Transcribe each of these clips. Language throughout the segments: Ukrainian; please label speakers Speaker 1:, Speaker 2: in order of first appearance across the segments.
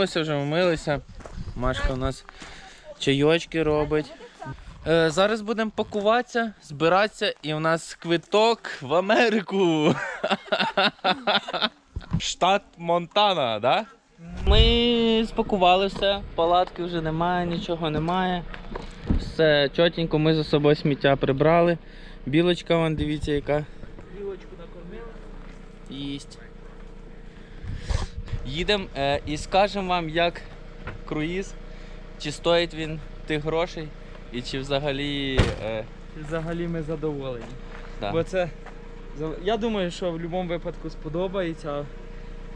Speaker 1: Проснулися, вже вмилися. Машка у нас чайочки робить. Е, зараз будемо пакуватися, збиратися, і у нас квиток в Америку. Штат Монтана, да? Ми спакували все, палатки вже немає, нічого немає. Все чотенько, ми за собою сміття прибрали. Білочка, вон, дивіться, яка. Білочку накормили. Їсть. Їдемо е, і скажемо вам, як круїз, чи стоїть він тих грошей, і чи взагалі. Е,
Speaker 2: Взагалі ми задоволені.
Speaker 1: да.
Speaker 2: Бо це. Я думаю, що в будь-якому випадку сподобається,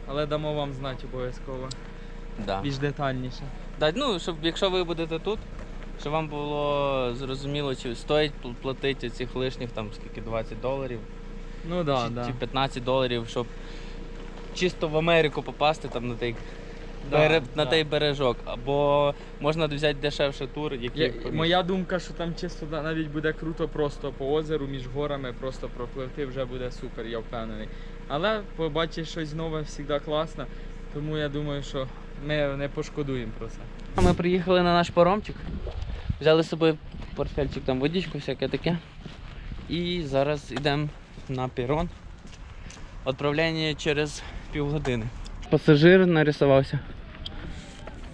Speaker 2: але дамо вам знати обов'язково
Speaker 1: Да.
Speaker 2: більш детальніше.
Speaker 1: Да, ну, щоб якщо ви будете тут, щоб вам було зрозуміло, чи стоїть платити цих лишніх там скільки 20 доларів
Speaker 2: Ну да,
Speaker 1: чи,
Speaker 2: да.
Speaker 1: чи 15 доларів, щоб чисто в Америку попасти там на той,
Speaker 2: Да,
Speaker 1: бере- на
Speaker 2: да.
Speaker 1: той бережок. Або можна взяти дешевший тур, який
Speaker 2: Я, моя думка, що там чисто да- навіть буде круто просто по озеру між горами, просто пропливти вже буде супер, я впевнений. Але побачиш щось нове завжди класно, тому я думаю, що ми не пошкодуємо про це.
Speaker 1: Ми приїхали на наш паромчик, взяли з собою портфельчик, там водичку, всяке таке. І зараз йдемо на перон. Відправлення через півгодини. Пасажир нарисувався.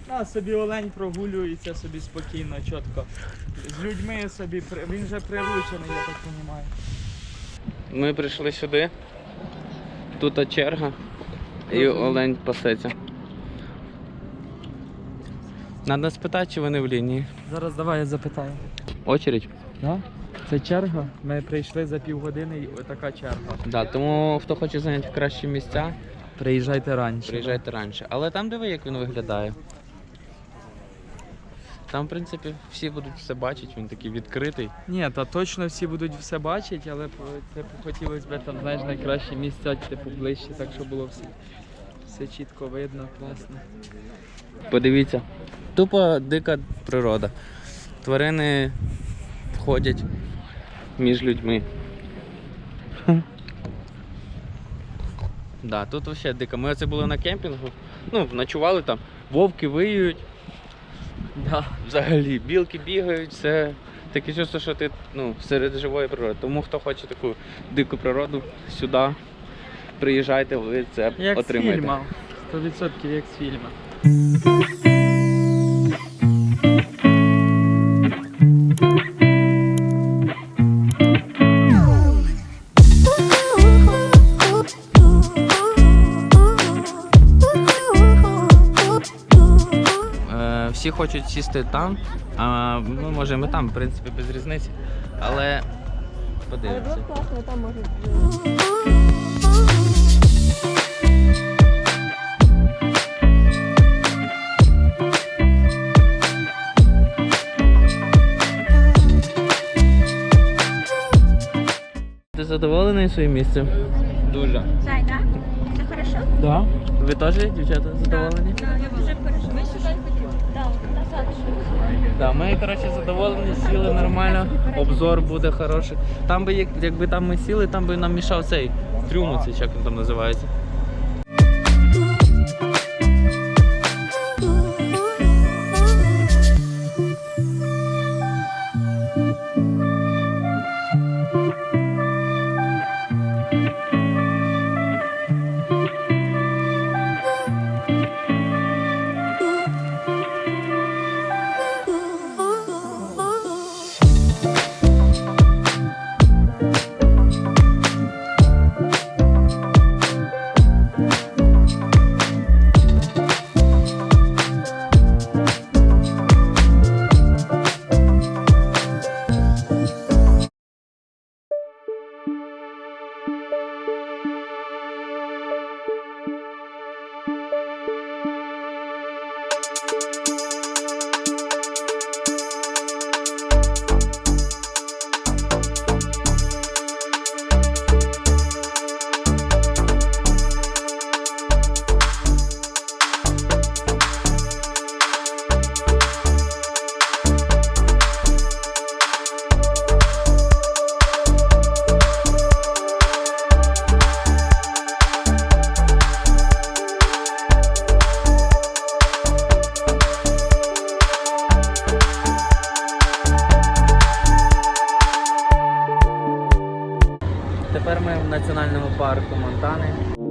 Speaker 2: А собі олень прогулюється собі спокійно, чітко. З людьми собі він вже приручений, я так розумію.
Speaker 1: Ми прийшли сюди. Тут черга і олень пасеться. Надо спитати, чи вони в лінії.
Speaker 2: Зараз давай я запитаю.
Speaker 1: Очередь?
Speaker 2: Да? Це черга. Ми прийшли за півгодини і отака черга.
Speaker 1: Да, тому хто хоче зайняти кращі місця,
Speaker 2: Приїжджайте раніше.
Speaker 1: приїжджайте раніше. Але там диви, як він виглядає. Там, в принципі, всі будуть все бачити, він такий відкритий.
Speaker 2: Ні, та точно всі будуть все бачити, але по- типу, хотілося б там, знаєш, найкращі місця, типу, ближче, так щоб було все, все чітко видно, класно.
Speaker 1: Подивіться. Тупо дика природа. Тварини ходять між людьми. Да, тут взагалі дико. Ми оце були на кемпінгу. Ну, ночували там. Вовки виють,
Speaker 2: Да.
Speaker 1: взагалі, білки бігають, все. Таке чувство, що ти ну, серед живої природи. Тому хто хоче таку дику природу, сюди приїжджайте, ви це
Speaker 2: Як
Speaker 1: отримаєте.
Speaker 2: з фільма, 100% як з фільму.
Speaker 1: Хочуть сісти там, а ми можемо і там, в принципі, без різниці. Але
Speaker 3: Але
Speaker 1: подивимося.
Speaker 3: було б класно, там може.
Speaker 1: Ти задоволений своїм місцем? Дуже.
Speaker 3: Зай, да? Все хорошо?
Speaker 2: Да?
Speaker 1: Ви теж, дівчата, задоволені?
Speaker 3: Да,
Speaker 1: Так, ми, коротше, задоволені, сіли нормально, обзор буде хороший. Там би, якби там ми сіли, там би нам мішав цей трюм, цей, як він там називається. Національному парку Монтани.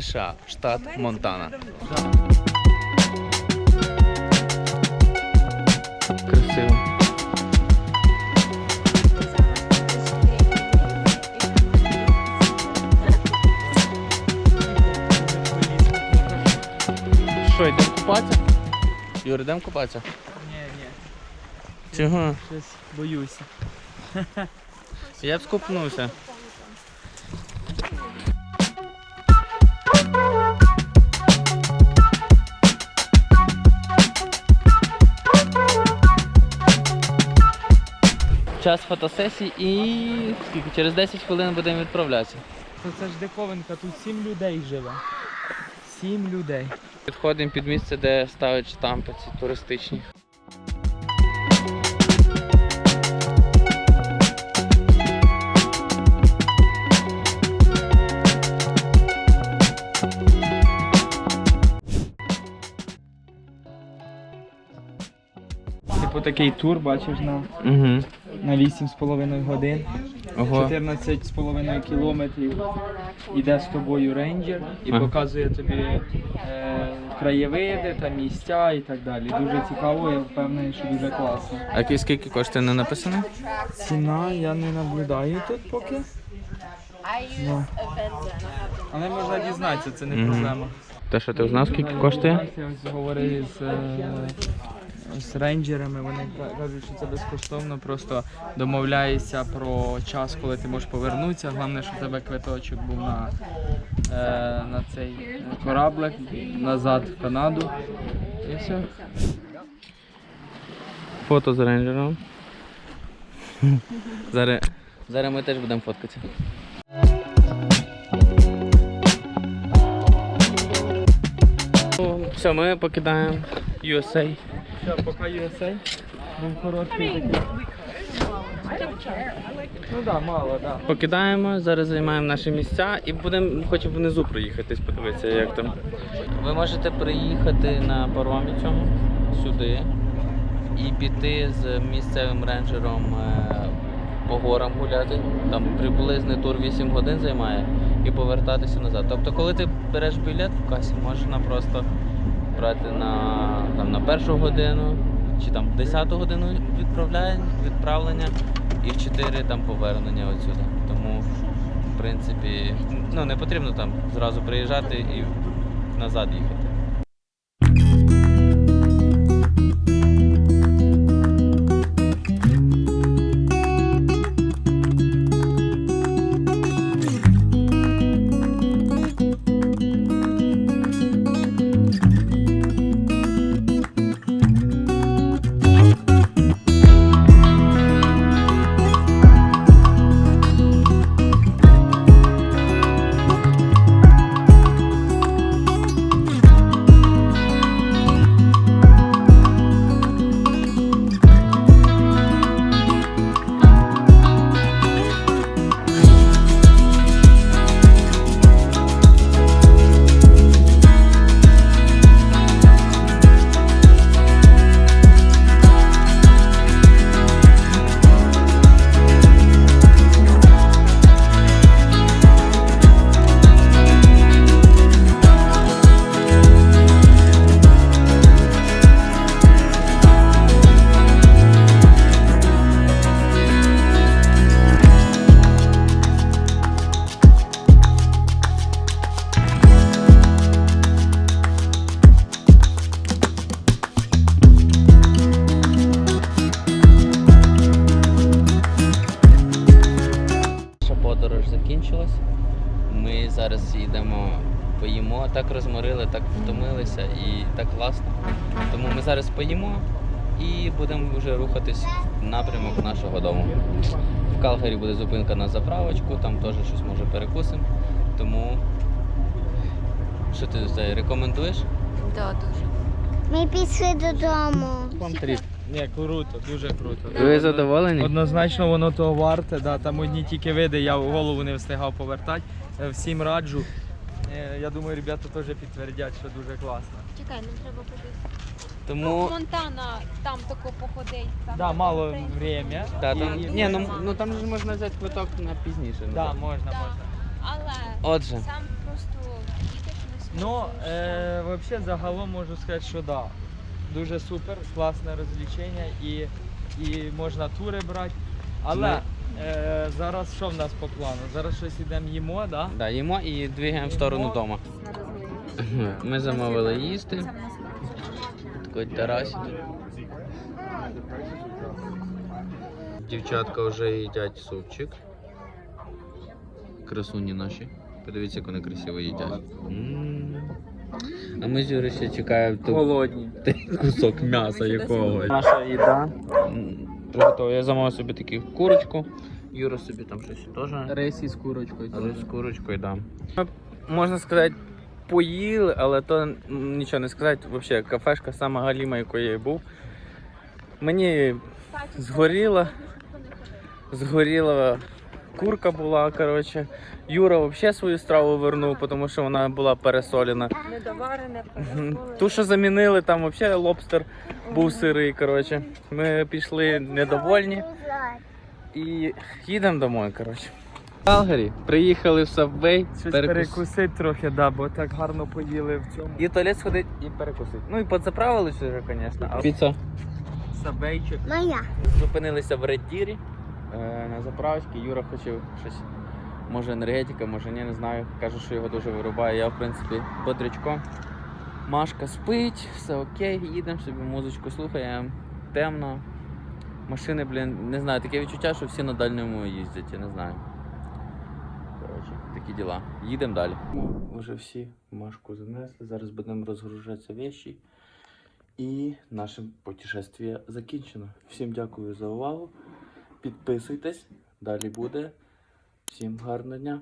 Speaker 1: США, штат Монтана. Красиво. Що, йдемо купатися? Юр, йдемо купатися?
Speaker 2: Ні, ні,
Speaker 1: Чого?
Speaker 2: щось боюся.
Speaker 1: Я б скупнувся. Час фотосесії і скільки? Через 10 хвилин будемо відправлятися.
Speaker 2: Це ж диковинка, тут сім людей живе. Сім людей.
Speaker 1: Підходимо під місце, де ставлять штампи ці туристичні.
Speaker 2: Типу такий тур, бачиш, на,
Speaker 1: Угу.
Speaker 2: На 8,5 годин.
Speaker 1: Ого.
Speaker 2: 14,5 кілометрів іде з тобою рейнджер і
Speaker 1: Ага.
Speaker 2: показує тобі е, краєвиди та місця і так далі. Дуже цікаво, я впевнений, що дуже класно.
Speaker 1: А ки- скільки коштує не написано?
Speaker 2: Ціна я не наблюдаю тут поки. Ну. Але можна дізнатися, це не проблема.
Speaker 1: Те, що ти узнав, скільки коштує?
Speaker 2: Я ось говорив з, е, з рейнджерами, вони ка- кажуть, що це безкоштовно, просто домовляєшся про час, коли ти можеш повернутися. Головне, щоб у тебе квиточок був на, е, на цей кораблик назад в Канаду. І все.
Speaker 1: Фото з рейнджером. Зараз, зараз ми теж будемо фоткатися. Все, ми покидаємо USA.
Speaker 2: Все, поки USA. Був такий. Ну так, мало, так. Да.
Speaker 1: Покидаємо, зараз займаємо наші місця і будемо хочемо внизу проїхатись, подивитися, як там. Ви можете приїхати на паромі цьому сюди і піти з місцевим рейнджером е, по горам гуляти. Там приблизний тур 8 годин займає і повертатися назад. Тобто, коли ти береш білет в касі, можна просто брати на, там, на першу годину чи там 10 годину відправлення і в 4 там повернення отсюди. Тому, в принципі, ну не потрібно там зразу приїжджати і назад їхати. Закінчилась. Ми зараз їдемо поїмо. Так розморили, так втомилися і так класно. Тому ми зараз поїмо і будемо вже рухатись в напрямок нашого дому. В Калгарі буде зупинка на заправочку, там теж щось може перекусимо. Тому що ти рекомендуєш?
Speaker 3: Да, дуже.
Speaker 4: Ми пішли додому.
Speaker 1: Вам тріп.
Speaker 2: Ні, круто, дуже круто.
Speaker 1: Ви задоволені?
Speaker 2: Однозначно воно того варте, да, там одні тільки види, я в голову не встигав повертати. Е, Всім раджу. Е, Я думаю, ребята теж підтвердять, що дуже класно.
Speaker 3: Чекай, нам треба кудись.
Speaker 1: Тому
Speaker 3: Монтана там тако походить. Там
Speaker 2: Да, мало время. І-
Speaker 1: там,
Speaker 2: і-
Speaker 1: ні, ну, ну там же можна взяти квиток на пізніше. ну,
Speaker 2: Да, можна,
Speaker 3: Да.
Speaker 2: можна.
Speaker 3: Але
Speaker 1: Отже,
Speaker 3: сам
Speaker 2: Ну, е, взагалі, загалом можу сказати, що да. Дуже супер, класне розвлечення і, і можна тури брати. Але е, зараз що в нас по плану? Зараз щось ідемо їмо, да?
Speaker 1: да, їмо і двигаємо в сторону дому. Ми замовили їсти. Такий терасик. Дівчатка вже їдять супчик. Красуні наші. Подивіться, як вони красиво їдять. М. А ми з Юрою ще чекаємо ту-
Speaker 2: Голодні.
Speaker 1: той кусок м'яса якогось. Наша їда. Готова. Я замовив собі таку курочку. Юра собі там щось теж.
Speaker 2: Рис із курочкою.
Speaker 1: Але з курочкою, да. Можна сказати, поїли, але то м, нічого не сказати. Взагалі, кафешка сама галіма, якою я був. Мені згоріла. Згоріла курка була, коротше. Юра взагалі свою страву вернув, тому що вона була пересолена.
Speaker 3: Недоварене,
Speaker 1: Мгм. Ту, що замінили, там взагалі лобстер був сирий. Коротше. Ми пішли недовольні і їдемо домой. Коротше. Калгарі приїхали в Subway,
Speaker 2: Щось
Speaker 1: перекус-
Speaker 2: перекусити трохи, да, бо так гарно поїли в цьому.
Speaker 1: і в туалет сходить і перекусити. Ну і подзаправились вже, звісно. Піца.
Speaker 2: Сабейчик.
Speaker 4: Моя.
Speaker 1: Зупинилися в Реддірі на заправочці. Юра хотів щось. Може енергетика, може ні, не знаю. Каже, що його дуже вирубає. Я, в принципі, бодрячком. Машка спить, все окей, їдемо собі, музичку слухаємо. Темно. Машини, блін, не знаю, таке відчуття, що всі на дальньому їздять, я не знаю. Коротше, такі діла. Їдемо далі. Уже всі Машку занесли, зараз будемо розгружатися вещі. І наше путешествие закінчено. Всім дякую за увагу. Підписуйтесь, далі буде. Всім гарного дня.